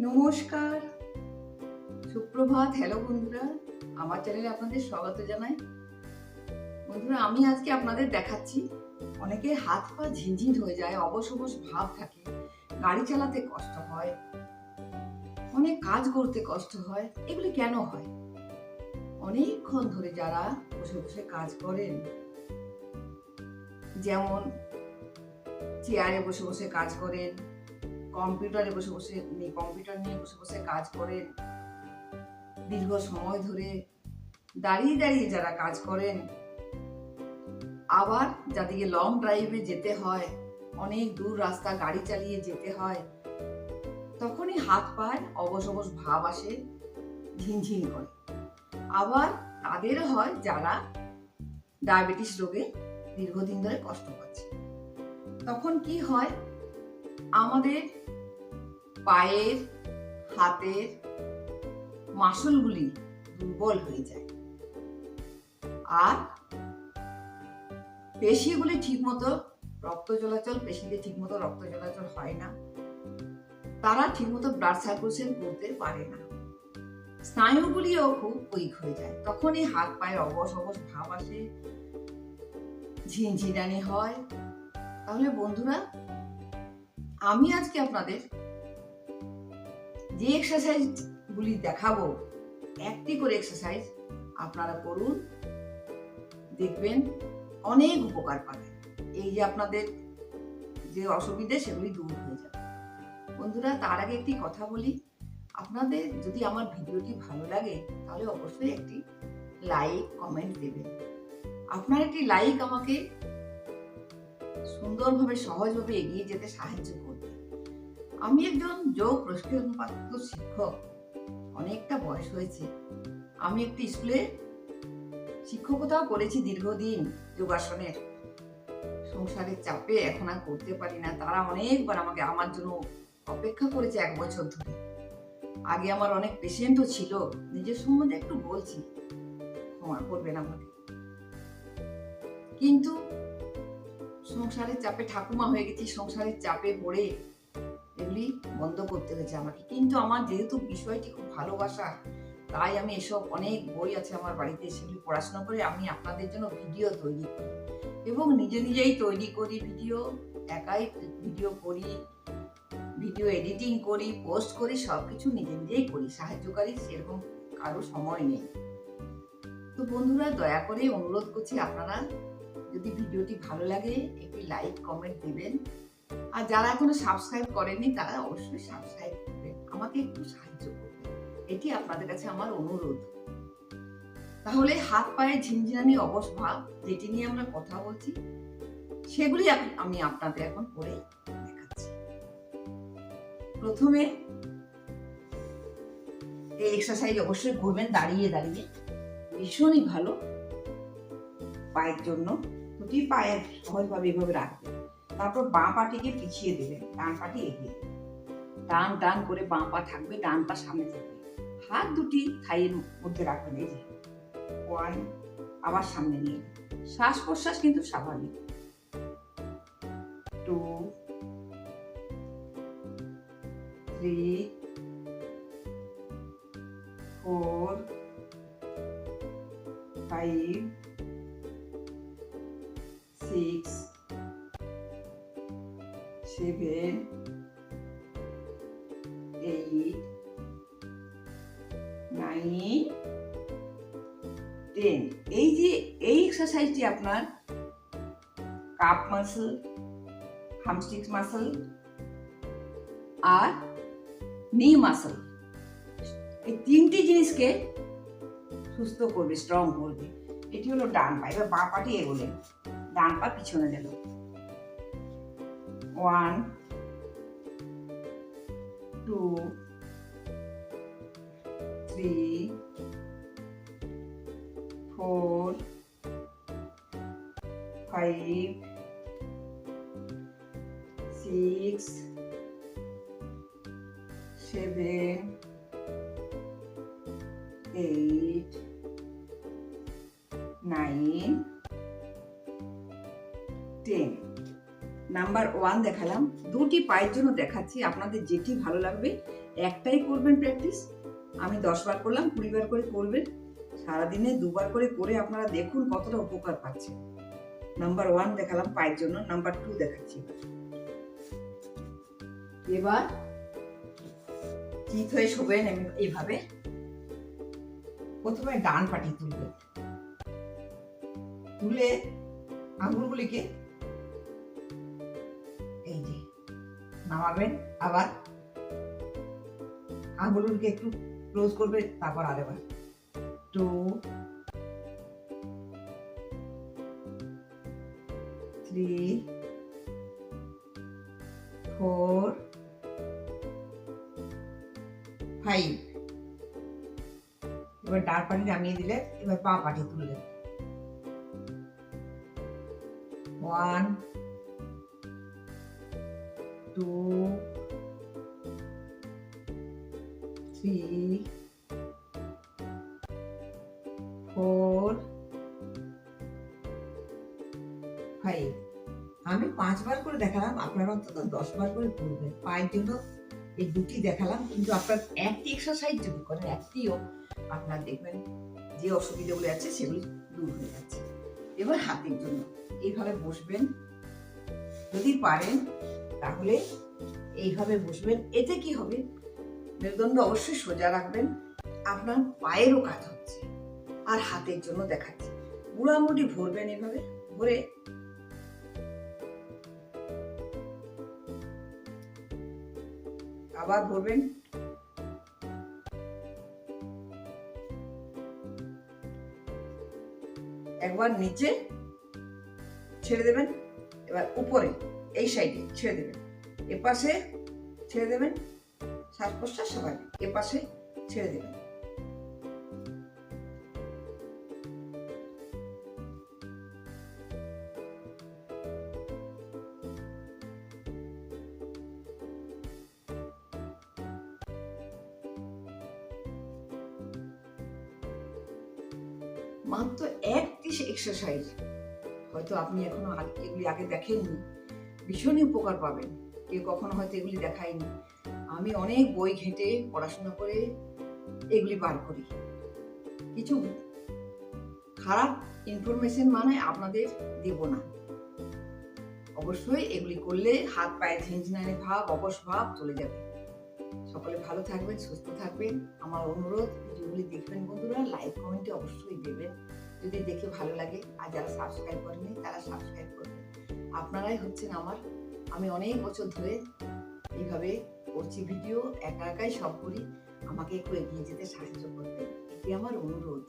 নমস্কার। সুপ্রভাত হ্যালো বন্ধুরা। আমার চ্যানেলে আপনাদের স্বাগত জানাই। বন্ধুরা, আমি আজকে আপনাদের দেখাচ্ছি, অনেকে হাত পা ঝিনঝিন হয়ে যায়, অবশ অবশ ভাব থাকে, গাড়ি চালাতে কষ্ট হয়, অনেক কাজ করতে কষ্ট হয়, এগুলি কেন হয়? অনেকক্ষণ ধরে যারা বসে বসে কাজ করেন, যেমন চেয়ারে বসে বসে কাজ করেন কম্পিউটারে বসে বসে কম্পিউটার নিয়ে বসে বসে কাজ করেন দীর্ঘ সময় ধরে দাঁড়িয়ে দাঁড়িয়ে যারা কাজ করেন, আবার যাদেরকে লং ড্রাইভে যেতে হয়, অনেক দূর রাস্তা গাড়ি চালিয়ে যেতে হয়, তখনই হাত পায় অবশ অবশ ভাব আসে ঝিনঝিন করে। আবার তাদের হয় যারা ডায়াবেটিস রোগে দীর্ঘদিন ধরে কষ্ট পাচ্ছে। তখন কি হয়? আমাদের পায়ের, হাতের মাসলগুলি দুর্বল হয়ে যায়। আর পেশিগুলি ঠিকমতো রক্ত চলাচল পেশিতে ঠিকমতো রক্ত চলাচল হয় না। তারা ঠিকমতো ব্লাড সার্কুলেশন করতে পারে না। স্নায়ুগুলিও খুব উইক হয়ে যায়। তখনই হাত পায়ের অবশ অবশ ভাব আসে, ঝিনঝিনানি হয়। তাহলে বন্ধুরা, আমি আজকে আপনাদের যে এক্সারসাইজগুলি দেখাবো, একটি করে এক্সারসাইজ আপনারা করুন, দেখবেন অনেক উপকার পাবেন। এই যে আপনাদের যে অসুবিধে সেগুলি দূর হয়ে যাবে। বন্ধুরা, তার আগে একটি কথা বলি। আপনাদের যদি আমার ভিডিওটি ভালো লাগে, তাহলে অবশ্যই একটি লাইক কমেন্ট দেবেন। আপনার একটি লাইক আমাকে সুন্দরভাবে, সহজভাবে এগিয়ে যেতে সাহায্য করবে। আমি একজন যোগ প্রশিক্ষণপ্রাপ্ত শিক্ষক। অনেকটা বয়স হয়েছে। আমি একটি স্কুলে শিক্ষকতাও করেছি দীর্ঘদিন যোগাসনের। সংসারের চাপে এখন আর করতে পারি না। তারা অনেকবার আমাকে, আমার জন্য অপেক্ষা করেছে এক বছর ধরে। আগে আমার অনেক পেশেন্টও ছিল। নিজের সম্বন্ধে একটু বলছি। ক্ষমা করবেন আমাকে। কিন্তু সংসারের চাপে ঠাকুমা হয়ে গেছি। সংসারের চাপে পড়ে এগুলি বন্ধ করতে হয়েছে আমাকে। কিন্তু আমার যেহেতু বিষয়টি খুব ভালোবাসা, তাই আমি এসব অনেক বই আছে আমার বাড়িতে, সেগুলি পড়াশোনা করে আমি আপনাদের জন্য ভিডিও তৈরি করি। এবং নিজে নিজেই তৈরি করি ভিডিও, একাই ভিডিও করি, ভিডিও এডিটিং করি, পোস্ট করি সব কিছু নিজে নিজেই করি, সাহায্যকারী সেরকম কারও সময় নেই। তো বন্ধুরা, দয়া করে অনুরোধ করছি আপনারা যদি ভিডিওটি ভালো লাগে, একটি লাইক, কমেন্ট দেবেন। আর যারা এখনও সাবস্ক্রাইব করেনি তারা অবশ্যই সাবস্ক্রাইব করবেন আমাকে একটু সাহায্য করবে। এটি আপনাদের কাছে আমার অনুরোধ। তাহলে হাত পায়ে ঝিনঝিনানি ভাব যেটি নিয়ে আমরা কথা বলছি, সেগুলি আমি আপনাদের এখন করে দেখাচ্ছি। প্রথমে এই এক্সারসাইজ অবশ্যই করবেন, দাঁড়িয়ে দাঁড়িয়ে। ভীষণই ভালো। পায়ের জন্য। দুটি পায়ের সহজভাবে এভাবে রাখবেন। তারপর বাঁ পাটিকে পিছিয়ে দেবেন ডান পাটি এগিয়ে টান টান করে বাঁ পা থাকবে, ডান পা সামনে থাকবে। হাত দুটি থাইয়ের মধ্যে রাখবেন, এই যে। ওয়ান, আবার সামনে নিয়ে শ্বাস প্রশ্বাস কিন্তু স্বাভাবিক। Two, three, four, five, six nine ten এই যে এই এক্সারসাইজটি আপনার কাপ মাসল হামস্টিক্স মাসল আর নি মাসল এই তিনটি জিনিসকে সুস্থ করবে স্ট্রং করবে। এটি হলো ডান পা, এবার বাঁ পাটি এগোলেন। ডান পা পিছনে গেল। One two three four five six seven eight nine ten number one দেখালাম। দুটি পায়ের জন্য দেখাচ্ছি। আপনাদের যেটি ভালো লাগবে, একটাই করবেন প্র্যাকটিস আমি দশ বার করলাম, কুড়ি বার করে করবেন। সারাদিনে দুবার করে করে আপনারা দেখুন কতটা উপকার পাচ্ছেন নাম্বার ওয়ান দেখালাম পায়ের জন্য নাম্বার টু দেখাচ্ছি। এবার চিত হয়ে শোবেন এইভাবে। প্রথমে ডান পাটি তুলবেন। তুলে আঙুলগুলিকে এই যে নামাবেন, আবার আঙুলগুলিকে একটু ক্লোজ করবে, তারপর আরেকবার টু থ্রি ফোর ফাইভ এবার ডান পাটি নামিয়ে দিলে, এবার পা পাটি তুললেন one two three four five আমি পাঁচবার করে দেখালাম, আপনারা অন্তত দশ বার করে করবেন পায়ের জন্য এই দুটি দেখালাম, কিন্তু আপনার একটি এক্সারসাইজ যদি করেন, একটিও আপনার দেখবেন যে অসুবিধাগুলো আছে, সেগুলি দূর হয়ে যাচ্ছে। এবার হাতের জন্য, এইভাবে বসবেন। যদি পারেন, তাহলে এইভাবে বসবেন। এতে কি হবে? মেরুদণ্ড অবশ্যই সোজা রাখবেন। আপনার পায়েরও কাজ হচ্ছে। আর হাতের জন্য দেখাচ্ছি। বুড়ামুড়ি ভরবেন এভাবে, ভরে আবার ভরবেন। একবার নিচে ছেড়ে দেবেন। এবার উপরে, এই সাইডে ছেড়ে দেবেন। এপাশে ছেড়ে দেবেন। শ্বাস প্রশ্বাস সবাই এপাশে ছেড়ে দেবেন মাত্র একটি এক্সারসাইজ হয়তো আপনি এখনও এগুলি আগে দেখেননি। ভীষণই উপকার পাবেন। কেউ কখনো হয়তো এগুলি দেখায়নি। আমি অনেক বই ঘেঁটে পড়াশোনা করে এগুলি বার করি। কিছু খারাপ ইনফরমেশন মানে আপনাদের দেব না। অবশ্যই এগুলি করলে হাত পায়ে ঝিনঝিনানি ভাব, অবশ ভাব চলে যাবে। সকলে ভালো থাকবেন, সুস্থ থাকবেন। আমার অনুরোধ, ভিডিওগুলি দেখবেন বন্ধুরা লাইক কমেন্টে অবশ্যই দেবেন। যদি দেখে ভালো লাগে, আর যারা সাবস্ক্রাইব করেনি তারা সাবস্ক্রাইব করবেন। আপনারাই হচ্ছেন আমার। আমি অনেক বছর ধরে এইভাবে করছি ভিডিও, একা একাই সব করি। আমাকে একটু এগিয়ে যেতে সাহায্য করতে। এটি আমার অনুরোধ।